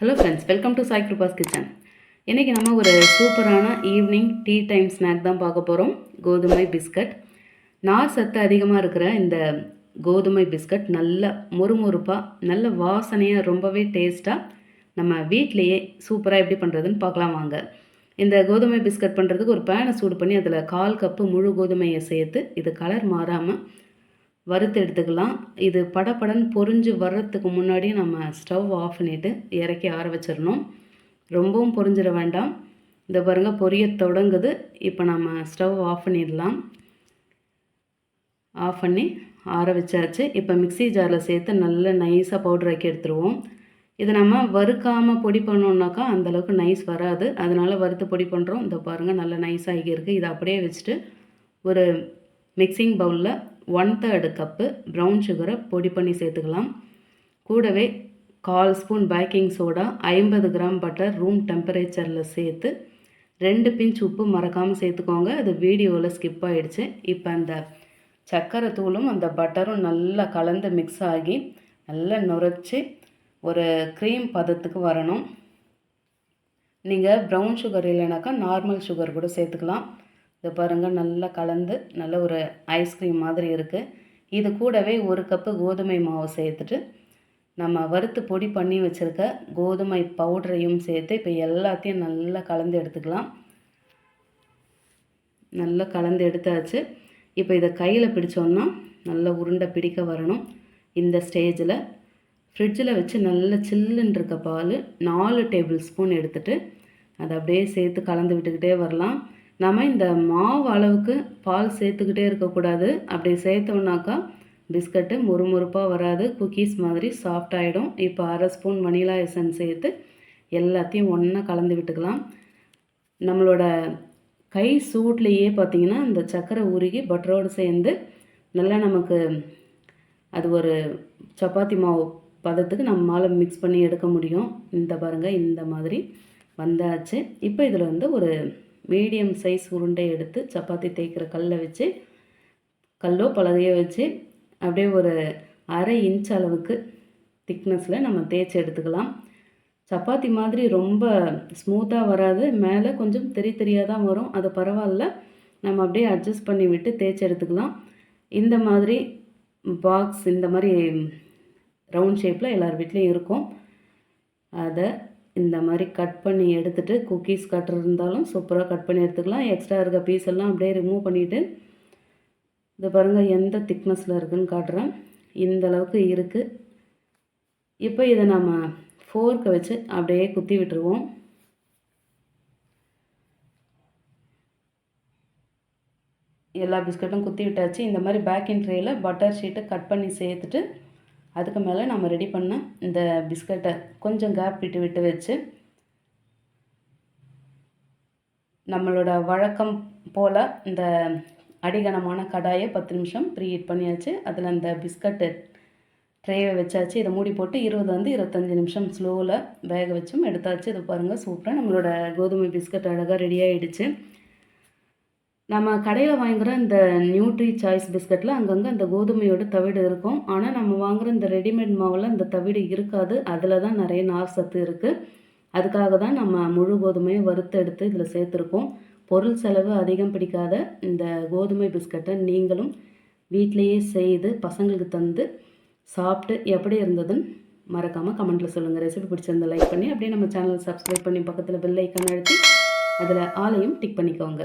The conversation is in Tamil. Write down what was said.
Hello friends welcome to Sai Kirupa's kitchen இன்றைக்கி நம்ம ஒரு சூப்பரான ஈவினிங் டீ டைம் ஸ்நாக் தான் பார்க்க போகிறோம் கோதுமை பிஸ்கட். நார் சத்து அதிகமாக இருக்கிற இந்த கோதுமை பிஸ்கட் நல்ல மொறுமொறுப்பாக நல்ல வாசனையாக ரொம்பவே டேஸ்ட்டாக நம்ம வீட்டிலையே சூப்பராக எப்படி பண்ணுறதுன்னு பார்க்கலாம் வாங்க. இந்த கோதுமை பிஸ்கட் பண்ணுறதுக்கு ஒரு பேனை சூடு பண்ணி அதில் கால் கப்பு முழு கோதுமையை சேர்த்து இது கலர் மாறாமல் வறுத்து எடுத்துக்கலாம். இது படபடன்னு பொரிஞ்சு வர்றதுக்கு முன்னாடி நம்ம ஸ்டவ் ஆஃப் பண்ணிவிட்டு இறக்கி ஆற வச்சிடணும். ரொம்பவும் பொறிஞ்சிட வேண்டாம். இந்த பாருங்கள் பொரிய தொடங்குது. இப்போ நம்ம ஸ்டவ் ஆஃப் பண்ணிடலாம். ஆஃப் பண்ணி ஆற வச்சாச்சு. இப்போ மிக்ஸி ஜாரில் சேர்த்து நல்ல நைஸாக பவுடர் ஆக்கி எடுத்துருவோம். இதை நம்ம வறுக்காமல் பொடி பண்ணோன்னாக்கா அந்தளவுக்கு நைஸ் வராது. அதனால் வறுத்து பொடி பண்ணுறோம் இந்த பாருங்கள் நல்ல நைஸ் ஆகியிருக்கு. இதை அப்படியே வச்சுட்டு ஒரு மிக்சிங் பவுலில் ஒன் தேர்டு கப்பு ப்ரௌன் சுகரை பொடி பண்ணி சேர்த்துக்கலாம். கூடவே கால் ஸ்பூன் பேக்கிங் சோடா ஐம்பது கிராம் பட்டர் ரூம் டெம்பரேச்சரில் சேர்த்து ரெண்டு பிஞ்ச் உப்பு மறக்காமல் சேர்த்துக்கோங்க. அது வீடியோவில் ஸ்கிப் ஆகிடுச்சு இப்போ அந்த சர்க்கரை தூளும் அந்த பட்டரும் நல்லா கலந்து மிக்ஸ் ஆகி நல்லா நுரைச்சி ஒரு க்ரீம் பதத்துக்கு வரணும். நீங்கள் ப்ரௌன் சுகர் இல்லைனாக்கா நார்மல் சுகர் கூட சேர்த்துக்கலாம். இதை பாருங்கள் நல்லா கலந்து நல்ல ஒரு ஐஸ்கிரீம் மாதிரி இருக்குது இது கூடவே ஒரு கப்பு கோதுமை மாவு சேர்த்துட்டு நம்ம வறுத்து பொடி பண்ணி வச்சுருக்க கோதுமை பவுடரையும் சேர்த்து இப்போ எல்லாத்தையும் நல்லா கலந்து எடுத்துக்கலாம். நல்லா கலந்து எடுத்தாச்சு. இப்போ இதை கையில் பிடிச்சோன்னா நல்லா உருண்டை பிடிக்க வரணும். இந்த ஸ்டேஜில் ஃப்ரிட்ஜில் வச்சு நல்ல சில்லுன்னு இருக்க பால் நாலு டேபிள் ஸ்பூன் எடுத்துகிட்டு அதை அப்படியே சேர்த்து கலந்து விட்டுக்கிட்டே வரலாம். நம்ம இந்த மாவு அளவுக்கு பால் சேர்த்துக்கிட்டே இருக்கக்கூடாது. அப்படி சேர்த்தோம்னாக்கா பிஸ்கட்டு முறுமுறுப்பாக வராது. குக்கீஸ் மாதிரி சாஃப்ட் ஆகிடும் இப்போ அரை ஸ்பூன் வனிலா எசன்ஸ் சேர்த்து எல்லாத்தையும் ஒன்றா கலந்து விட்டுக்கலாம். நம்மளோட கை சூட்லேயே பார்த்திங்கன்னா இந்த சர்க்கரை உருகி பட்டரோடு சேர்ந்து நல்லா நமக்கு அது ஒரு சப்பாத்தி மாவு பதத்துக்கு நம்மளால் மிக்ஸ் பண்ணி எடுக்க முடியும். இந்த பாருங்கள் இந்த மாதிரி வந்தாச்சு. இப்போ இதில் வந்து ஒரு மீடியம் சைஸ் உருண்டை எடுத்து சப்பாத்தி தேய்க்கிற கல்லை வச்சு கல்லோ பலகையோ வச்சு அப்படியே ஒரு அரை இன்ச் அளவுக்கு திக்னஸில் நம்ம தேய்ச்சி எடுத்துக்கலாம். சப்பாத்தி மாதிரி ரொம்ப ஸ்மூத்தாக வராது. மேலே கொஞ்சம் தெரி தெரியாக தான் வரும். அது பரவாயில்ல. நம்ம அப்படியே அட்ஜஸ்ட் பண்ணி விட்டு தேய்ச்சி எடுத்துக்கலாம். இந்த மாதிரி பாக்ஸ் இந்த மாதிரி ரவுண்ட் ஷேப்பில் எல்லார் வீட்லேயும் இருக்கும். அதை இந்த மாதிரி கட் பண்ணி எடுத்துகிட்டு குக்கீஸ் கட் இருந்தாலும் சூப்பராக கட் பண்ணி எடுத்துக்கலாம். எக்ஸ்ட்ரா இருக்க பீஸ் எல்லாம் அப்படியே ரிமூவ் பண்ணிவிட்டு இது பாருங்கள் எந்த திக்னஸில் இருக்குதுன்னு காட்டுறேன். இந்த அளவுக்கு இருக்குது இப்போ இதை நம்ம ஃபோர்க்கை வச்சு அப்படியே குத்தி விட்டுருவோம். எல்லா பிஸ்கட்டும் குத்தி விட்டாச்சு. இந்த மாதிரி பேக்கிங் ட்ரேயில் பட்டர் ஷீட்டை கட் பண்ணி சேர்த்துட்டு அதுக்கு மேலே நம்ம ரெடி பண்ண இந்த பிஸ்கட்டை கொஞ்சம் கேப் விட்டு விட்டு வச்சு நம்மளோட வழக்கம் போல் இந்த அடிகனமான கடாயை பத்து நிமிஷம் ப்ரீஹீட் பண்ணியாச்சு. அதில் அந்த பிஸ்கட்டு ட்ரேவை வச்சாச்சு. இதை மூடி போட்டு இருபது வந்து இருபத்தஞ்சி நிமிஷம் ஸ்லோவில் வேக வச்சும் எடுத்தாச்சு. இது பாருங்கள் சூப்பராக நம்மளோட கோதுமை பிஸ்கட் அழகாக ரெடி ஆகிடுச்சு நம்ம கடையில் வாங்குகிற இந்த நியூட்ரி சாய்ஸ் பிஸ்கட்டில் அங்கங்கே அந்த கோதுமையோட தவிடு இருக்கும். ஆனால் நம்ம வாங்குகிற இந்த ரெடிமேட் மாவில் இந்த தவிடு இருக்காது. அதில் தான் நிறைய நார் சத்து இருக்குது அதுக்காக தான் நம்ம முழு கோதுமையை வறுத்து எடுத்து இதில் சேர்த்துருக்கோம். பொருள் செலவு அதிகம் பிடிக்காத இந்த கோதுமை பிஸ்கட்டை நீங்களும் வீட்டிலையே செய்து பசங்களுக்கு தந்து சாப்பிட்டு எப்படி இருந்ததுன்னு மறக்காமல் கமெண்ட்டில் சொல்லுங்கள் ரெசிபி பிடிச்சிருந்த லைக் பண்ணி அப்படியே நம்ம சேனல் சப்ஸ்கிரைப் பண்ணி பக்கத்தில் பெல் ஐக்கன் அழுத்தி அதில் ஆலையும் டிக் பண்ணிக்கோங்க.